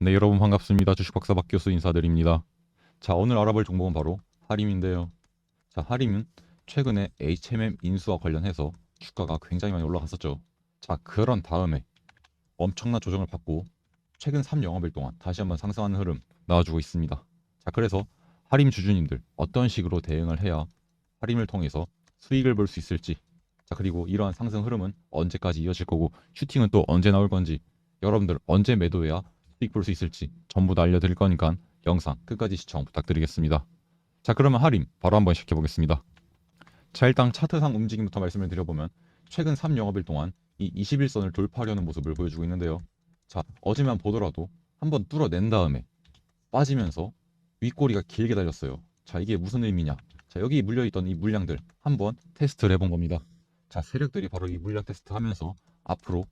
네, 여러분 반갑습니다. 주식박사 박 교수 인사드립니다. 자, 오늘 알아볼 종목은 바로 하림인데요. 자, 하림은 최근에 HMM 인수와 관련해서 주가가 굉장히 많이 올라갔었죠. 자, 그런 다음에 엄청난 조정을 받고 최근 3영업일 동안 다시 한번 상승하는 흐름 나와주고 있습니다. 자, 그래서 하림 주주님들 어떤 식으로 대응을 해야 하림을 통해서 수익을 볼 수 있을지 자, 그리고 이러한 상승 흐름은 언제까지 이어질 거고 슈팅은 또 언제 나올 건지 여러분들 언제 매도해야 수익 볼수 있을지 전부 다 알려드릴 거니까 영상 끝까지 시청 부탁드리겠습니다. 자 그러면 할인 바로 한번 시작해 보겠습니다. 자 일단 차트상 움직임부터 말씀을 드려보면 최근 3영업일 동안 이 21선을 돌파하려는 모습을 보여주고 있는데요. 자 어제만 보더라도 한번 뚫어낸 다음에 빠지면서 윗꼬리가 길게 달렸어요. 자 이게 무슨 의미냐? 자 여기 물려있던 이 물량들 한번 테스트를 해본 겁니다. 자 세력들이 바로 이 물량 테스트 하면서 앞으로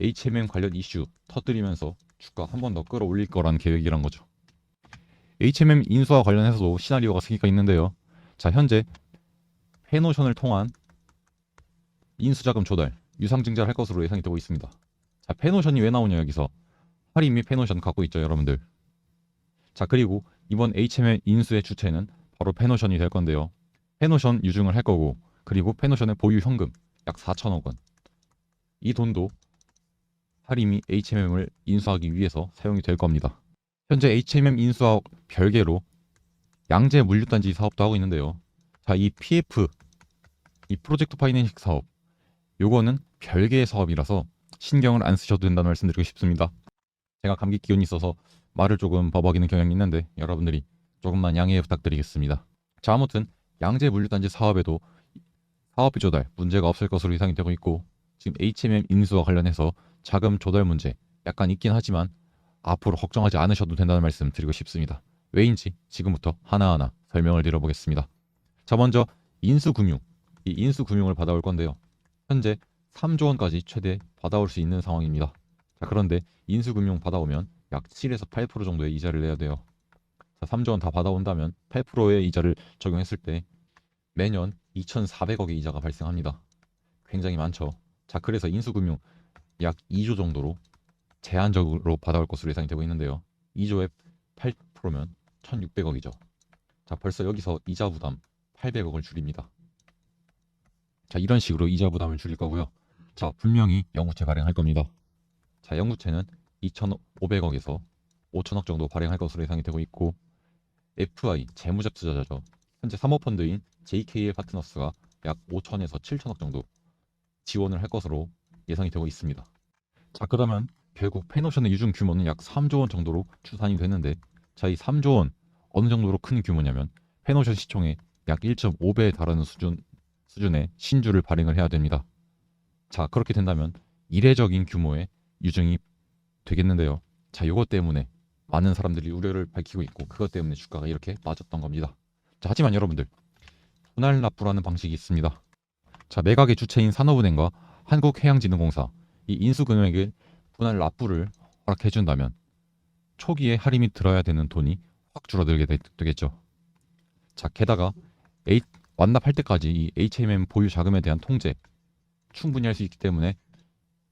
HMM 관련 이슈 터뜨리면서 주가 한 번 더 끌어올릴 거라는 계획이란 거죠. HMM 인수와 관련해서도 시나리오가 세 개가 있는데요. 자, 현재 페노션을 통한 인수자금 조달, 유상증자를 할 것으로 예상이 되고 있습니다. 자, 페노션이 왜 나오냐 여기서 할인미 페노션 갖고 있죠, 여러분들. 자, 그리고 이번 HMM 인수의 주체는 바로 페노션이 될 건데요. 페노션 유증을 할 거고, 그리고 페노션의 보유 현금 약 4천억 원. 이 돈도 하림이 HMM을 인수하기 위해서 사용이 될 겁니다. 현재 HMM 인수와 별개로 양재 물류단지 사업도 하고 있는데요. 자, 이 PF 이 프로젝트 파이낸싱 사업 요거는 별개의 사업이라서 신경을 안 쓰셔도 된다는 말씀드리고 싶습니다. 제가 감기 기운이 있어서 말을 조금 버벅이는 경향이 있는데 여러분들이 조금만 양해 부탁드리겠습니다. 자, 아무튼 양재 물류단지 사업에도 사업비 조달 문제가 없을 것으로 예상이 되고 있고 지금 HMM 인수와 관련해서 자금 조달 문제 약간 있긴 하지만 앞으로 걱정하지 않으셔도 된다는 말씀 드리고 싶습니다. 왜인지 지금부터 하나하나 설명을 드려보겠습니다. 자 먼저 인수금융 이 인수금융을 받아올 건데요. 현재 3조 원까지 최대 받아올 수 있는 상황입니다. 자 그런데 인수금융 받아오면 약 7에서 8% 정도의 이자를 내야 돼요. 자 3조 원 다 받아온다면 8%의 이자를 적용했을 때 매년 2,400억의 이자가 발생합니다. 굉장히 많죠. 자 그래서 인수금융 약 2조 정도로 제한적으로 받아올 것으로 예상이 되고 있는데요. 2조에 8%면 1,600억이죠. 자, 벌써 여기서 이자 부담 800억을 줄입니다. 자, 이런 식으로 이자 부담을 줄일 거고요. 자, 분명히 영구채 발행할 겁니다. 자, 영구채는 2,500억에서 5천억 정도 발행할 것으로 예상이 되고 있고 FI 재무적 투자자죠. 현재 사모펀드인 JKL 파트너스가 약 5천에서 7천억 정도 지원을 할 것으로 예상이 되고 있습니다. 자 그러면 결국 페노션의 유증 규모는 약 3조 원 정도로 추산이 되는데 자 이 3조 원 어느 정도로 큰 규모냐면 페노션 시총의 약 1.5배에 달하는 수준 수준의 신주를 발행을 해야 됩니다. 자 그렇게 된다면 이례적인 규모의 유증이 되겠는데요. 자 이것 때문에 많은 사람들이 우려를 밝히고 있고 그것 때문에 주가가 이렇게 빠졌던 겁니다. 자 하지만 여러분들 분할 납부라는 방식이 있습니다. 자 매각의 주체인 산업은행과 한국해양진흥공사 이 인수금액의 분할 납부를 허락해 준다면 초기에 할인이 들어야 되는 돈이 확 줄어들게 되, 겠죠 자, 게다가 H, 완납할 때까지 이 HMM 보유 자금에 대한 통제 충분히 할 수 있기 때문에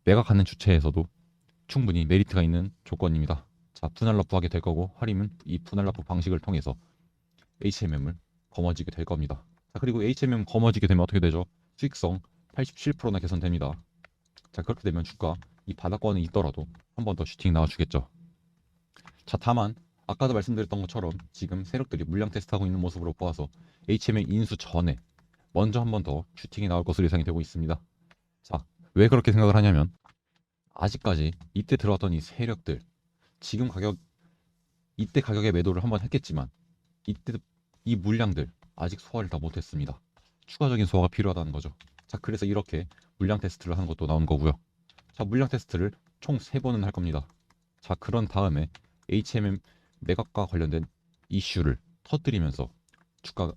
매각하는 주체에서도 충분히 메리트가 있는 조건입니다. 자, 분할 납부하게 될 거고 할인은 이 분할 납부 방식을 통해서 HMM을 거머쥐게 될 겁니다. 자, 그리고 HMM 거머쥐게 되면 어떻게 되죠? 수익성 87%나 개선됩니다. 자 그렇게 되면 주가 이 바닥권에 있더라도 한 번 더 슈팅 나와주겠죠. 자 다만 아까도 말씀드렸던 것처럼 지금 세력들이 물량 테스트하고 있는 모습으로 보아서 HMM 인수 전에 먼저 한 번 더 슈팅이 나올 것으로 예상이 되고 있습니다. 자 왜 그렇게 생각을 하냐면 아직까지 이때 들어왔던 이 세력들 지금 가격 이때 가격에 매도를 한 번 했겠지만 이때 이 물량들 아직 소화를 다 못했습니다. 추가적인 소화가 필요하다는 거죠. 자 그래서 이렇게 물량 테스트를 하는 것도 나온 거고요. 자, 물량 테스트를 총 3번은 할 겁니다. 자, 그런 다음에 HMM 매각과 관련된 이슈를 터뜨리면서 주가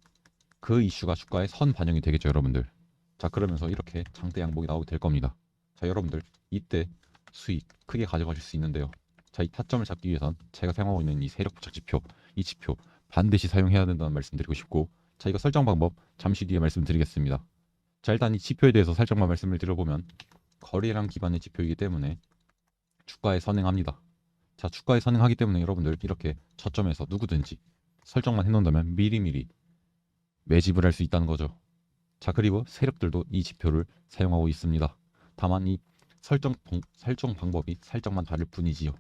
그 이슈가 주가에 선 반영이 되겠죠, 여러분들. 자, 그러면서 이렇게 장대 양봉이 나오게 될 겁니다. 자, 여러분들 이때 수익 크게 가져가실 수 있는데요. 자, 이 타점을 잡기 위해선 제가 사용하고 있는 이 세력 부착 지표, 이 지표 반드시 사용해야 된다는 말씀드리고 싶고, 자, 이거 설정 방법 잠시 뒤에 말씀드리겠습니다. 자 일단 이 지표에 대해서 살짝만 말씀을 드려보면 거래량 기반의 지표이기 때문에 주가에 선행합니다. 자, 주가에 선행하기 때문에 여러분들 이렇게 저점에서 누구든지 설정만 해놓는다면 미리미리 매집을 할 수 있다는 거죠. 자, 그리고 세력들도 이 지표를 사용하고 있습니다. 다만 이 설정, 방- 설정 방법이 살짝만 다를 뿐이지요.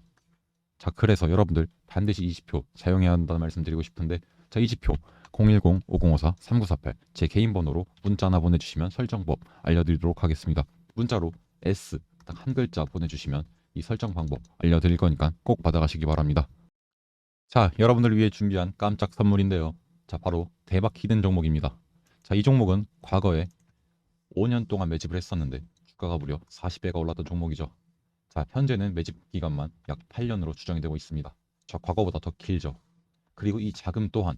자, 그래서 여러분들 반드시 이 지표 사용해야 한다는 말씀 드리고 싶은데 자, 이 지표 010-5054-3948 제 개인 번호로 문자 하나 보내주시면 설정법 알려드리도록 하겠습니다. 문자로 S 딱 한 글자 보내주시면 이 설정 방법 알려드릴 거니까 꼭 받아가시기 바랍니다. 자, 여러분들 위해 준비한 깜짝 선물인데요. 자, 바로 대박 히든 종목입니다. 자, 이 종목은 과거에 5년 동안 매집을 했었는데 주가가 무려 40배가 올랐던 종목이죠. 자, 현재는 매집 기간만 약 8년으로 추정이 되고 있습니다. 저 과거보다 더 길죠. 그리고 이 자금 또한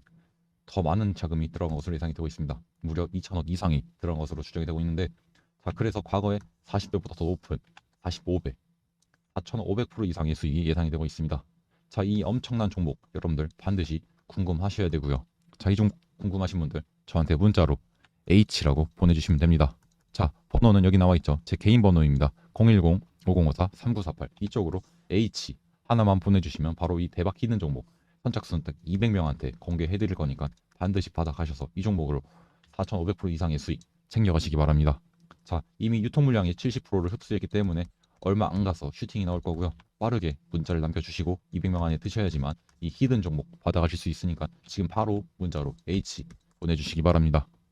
더 많은 자금이 들어간 것으로 예상이 되고 있습니다. 무려 2천억 이상이 들어간 것으로 추정이 되고 있는데 자, 그래서 과거에 40배보다 더 높은 45배, 4,500% 이상의 수익이 예상이 되고 있습니다. 자, 이 엄청난 종목 여러분들 반드시 궁금하셔야 되고요. 자, 이 종목 궁금하신 분들 저한테 문자로 H라고 보내주시면 됩니다. 자, 번호는 여기 나와 있죠. 제 개인 번호입니다. 010-5054-3948 이쪽으로 H 하나만 보내주시면 바로 이 대박 히든 종목 선착순 딱 200명한테 공개해드릴 거니까 반드시 받아가셔서 이 종목으로 4,500% 이상의 수익 챙겨가시기 바랍니다. 자, 이미 유통 물량의 70%를 흡수했기 때문에 얼마 안 가서 슈팅이 나올 거고요. 빠르게 문자를 남겨주시고 200명 안에 드셔야지만 이 히든 종목 받아가실 수 있으니까 지금 바로 문자로 H 보내주시기 바랍니다.